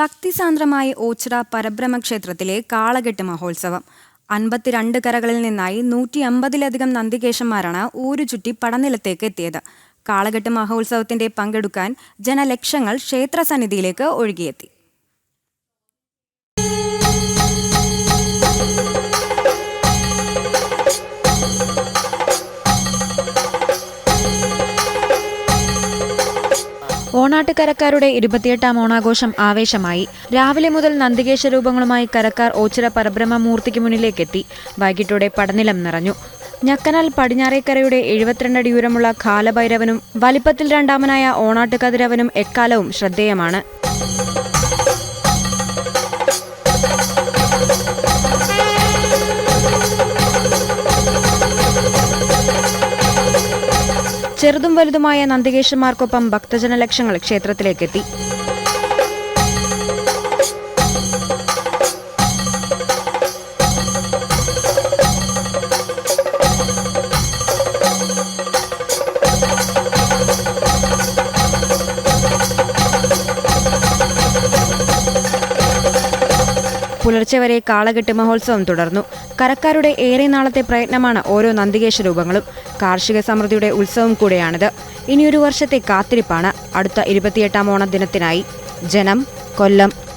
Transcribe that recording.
ഭക്തിസാന്ദ്രമായി ഓച്ചിറ പരബ്രഹ്മ ക്ഷേത്രത്തിലെ കാളകെട്ട് മഹോത്സവം. അൻപത്തിരണ്ട് കരകളിൽ നിന്നായി നൂറ്റി അമ്പതിലധികം നന്ദികേശന്മാരാണ് ഊരു ചുറ്റി പടനിലത്തേക്ക് എത്തിയത്. കാളകെട്ട് മഹോത്സവത്തിന്റെ പങ്കെടുക്കാൻ ജനലക്ഷങ്ങൾ ക്ഷേത്രസന്നിധിയിലേക്ക് ഒഴുകിയെത്തി. ഓണാട്ടുകരക്കാരുടെ ഇരുപത്തിയെട്ടാം ഓണാഘോഷം ആവേശമായി. രാവിലെ മുതൽ നന്ദികേശ രൂപങ്ങളുമായി കരക്കാർ ഓച്ചിറ പരബ്രഹ്മ മൂർത്തിക്ക് മുന്നിലേക്കെത്തി. വൈകിട്ടോടെ പടനിലം നിറഞ്ഞു. ഞക്കനാൽ പടിഞ്ഞാറേക്കരയുടെ എഴുപത്തിരണ്ടടി ഉയരമുള്ള കാലഭൈരവനും വലിപ്പത്തിൽ രണ്ടാമനായ ഓണാട്ടുകതിരവനും എക്കാലവും ശ്രദ്ധേയമാണ്. ചെറുതും വലുതുമായ നന്ദികേശന്മാർക്കൊപ്പം ഭക്തജനലക്ഷങ്ങൾ ക്ഷേത്രത്തിലേക്കെത്തി. പുലർച്ചെ വരെ കാളകെട്ട് മഹോത്സവം തുടർന്നു. കരക്കാരുടെ ഏറെ നാളത്തെ പ്രയത്നമാണ് ഓരോ നന്ദികേശ രൂപങ്ങളും. കാർഷിക സമൃദ്ധിയുടെ ഉത്സവം കൂടെയാണിത്. ഇനിയൊരു വർഷത്തെ കാത്തിരിപ്പാണ് അടുത്ത ഇരുപത്തിയെട്ടാം ഓണദിനത്തിനായി. ജനം കൊല്ലം.